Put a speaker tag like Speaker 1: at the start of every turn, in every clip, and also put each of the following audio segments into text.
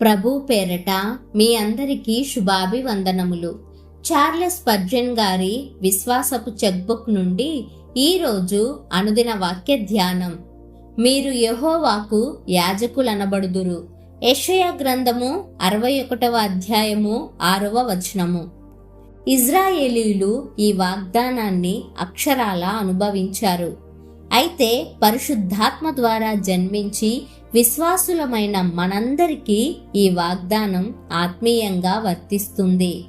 Speaker 1: ప్రభు పేరట మీ అందరికీ శుభాభివందనములు. చార్లెస్ పర్జన్ గారి విశ్వాసపు చెక్బుక్ నుండి ఈరోజు అనుదిన వాక్య ధ్యానం. మీరు యహోవాకు యాజకులనబడుదురు. యెషయా గ్రంథము అరవై ఒకటవ అధ్యాయము ఆరవ వచనము. ఇజ్రాయేలీలు ఈ వాగ్దానాన్ని అక్షరాల అనుభవించారు. అయితే పరిశుద్ధాత్మ ద్వారా జన్మించి విశ్వాసులమైన మనందరికీ ఈ వాగ్దానం ఆత్మీయంగా వర్తిస్తుంది.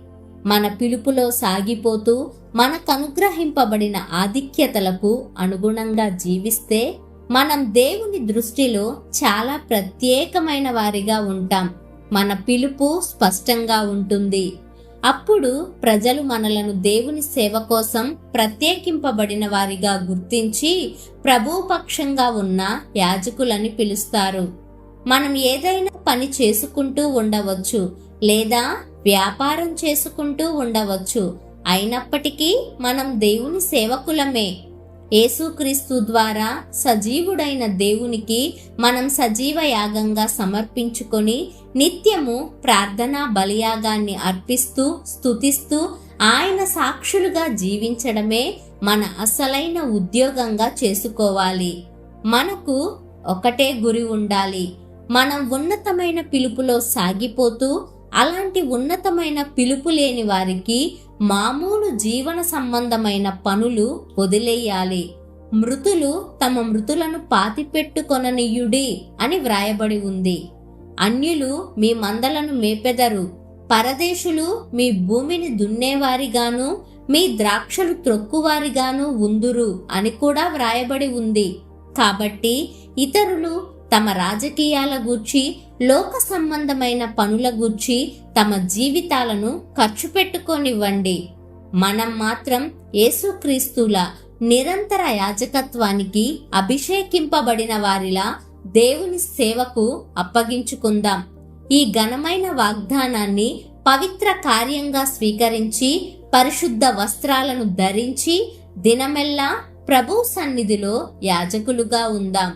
Speaker 1: మన పిలుపులో సాగిపోతూ మనకు అనుగ్రహింపబడిన ఆధిక్యతలకు అనుగుణంగా జీవిస్తే మనం దేవుని దృష్టిలో చాలా ప్రత్యేకమైన వారిగా ఉంటాం. మన పిలుపు స్పష్టంగా ఉంటుంది. అప్పుడు ప్రజలు మనలను దేవుని సేవ కోసం ప్రత్యేకింపబడిన వారిగా గుర్తించి ప్రభుపక్షంగా ఉన్న యాజకులని పిలుస్తారు. మనం ఏదైనా పని చేసుకుంటూ ఉండవచ్చు లేదా వ్యాపారం చేసుకుంటూ ఉండవచ్చు. అయినప్పటికీ మనం దేవుని సేవకులమే. యేసుక్రీస్తు ద్వారా సజీవుడైన దేవునికి మనం సజీవ యాగంగా సమర్పించుకొని నిత్యము ప్రార్థనా బలియాగాన్ని అర్పిస్తూ స్థుతిస్తూ ఆయన సాక్షులుగా జీవించడమే మన అసలైన ఉద్యోగంగా చేసుకోవాలి. మనకు ఒకటే గురి ఉండాలి. మనం ఉన్నతమైన పిలుపులో సాగిపోతూ అలాంటి ఉన్నతమైన పిలుపు లేని వారికి మామూలు జీవన సంబంధమైన పనులు వదిలేయాలి. మృతులు తమ మృతులను పాతిపెట్టుకొననియుడి అని వ్రాయబడి ఉంది. అన్యులు మీ మందలను మేపెదరు. పరదేశులు మీ భూమిని దున్నేవారిగాను మీ ద్రాక్షలు త్రొక్కువారిగాను ఉందురు అని కూడా వ్రాయబడి ఉంది. కాబట్టి ఇతరులు తమ రాజకీయాల గూర్చి లోక సంబంధమైన పనుల గూర్చి తమ జీవితాలను ఖర్చు పెట్టుకోనివ్వండి. మనం మాత్రం యేసుక్రీస్తుల నిరంతర యాజకత్వానికి అభిషేకింపబడిన వారిలా దేవుని సేవకు అప్పగించుకుందాం. ఈ ఘనమైన వాగ్దానాన్ని పవిత్ర కార్యంగా స్వీకరించి పరిశుద్ధ వస్త్రాలను ధరించి దినమెల్లా ప్రభు సన్నిధిలో యాజకులుగా ఉందాం.